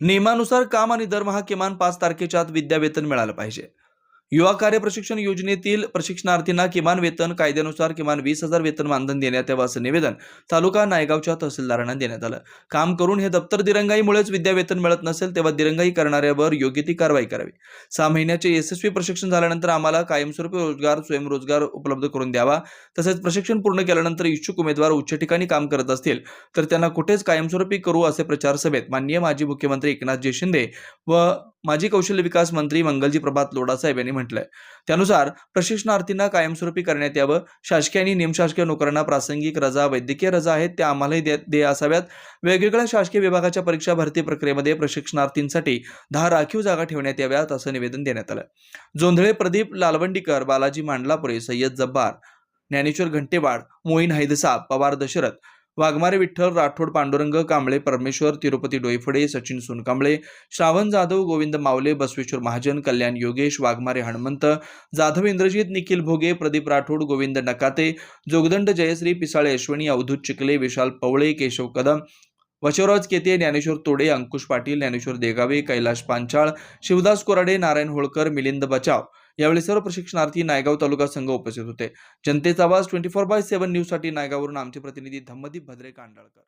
नियमानुसार काम आणि दरमहा किमान पाच तारखेच्या आत विद्यावेतन मिळालं पाहिजे. युवा कार्य प्रशिक्षण योजनेतील प्रशिक्षणार्थींना किमान वेतन कायद्यानुसार किमान वीस हजार वेतन मानधन देण्यात यावं असं निवेदन तालुका नायगावच्या तहसीलदारांना देण्यात आलं. काम करून हे दप्तर दिरंगाईमुळेच विद्यावेतन मिळत नसेल तेव्हा दिरंगाई करणाऱ्यावर योग्य ती कारवाई करावी. सहा महिन्याचे यशस्वी प्रशिक्षण झाल्यानंतर आम्हाला कायमस्वरूपी रोजगार स्वयंरोजगार उपलब्ध करून द्यावा. तसेच प्रशिक्षण पूर्ण केल्यानंतर इच्छुक उमेदवार उच्च ठिकाणी काम करत असतील तर त्यांना कुठेच कायमस्वरूपी करू असे प्रचार सभेत माननीय माजी मुख्यमंत्री एकनाथजी शिंदे व माजी कौशल्य विकास मंत्री मंगलजी प्रभात लोडासाहेब यांनी म्हटलंय. त्यानुसार प्रशिक्षणार्थींना कायमस्वरूपी करण्यात यावं. शासकीय आणि निमशासकीय नोकऱ्यांना प्रासंगिक रजा वैद्यकीय रजा आहेत त्या आम्हालाही देय असाव्यात. वेगवेगळ्या शासकीय विभागाच्या परीक्षा भरती प्रक्रियेमध्ये प्रशिक्षणार्थींसाठी दहा राखीव जागा ठेवण्यात याव्यात असं निवेदन देण्यात आलं जोंधळे प्रदीप लालवंडीकर बालाजी मांडलापुरे सय्यद जब्बार ज्ञानेश्वर घंटेवाड मोईन हैदसाब पवार दशरथ वाघमारे विठ्ठल राठोड पांडुरंग कांबळे परमेश्वर तिरुपती डोईफडे सचिन सोनकांबळे श्रावण जाधव गोविंद मावले बसवेश्वर महाजन कल्याण योगेश वाघमारे हनुमंत जाधव इंद्रजित निखिल भोगे प्रदीप राठोड गोविंद नकाते जोगदंड जयश्री पिसाळे अश्विनी अवधूत चिकले विशाल पवळे केशव कदम वशवराज केते ज्ञानेश्वर तोडे अंकुश पाटील ज्ञानेश्वर देगावे कैलाश पांचाळ शिवदास कोराडे नारायण होळकर मिलिंद बचाव यावेळी सर्व प्रशिक्षणार्थी नायगाव तालुका संघ उपस्थित होते. जनतेचा आवाज ट्वेंटी फोर बाय सेव्हन न्यूजसाठी नायगाववरून आमचे प्रतिनिधी धम्मदीप भद्रे कांडाळकर.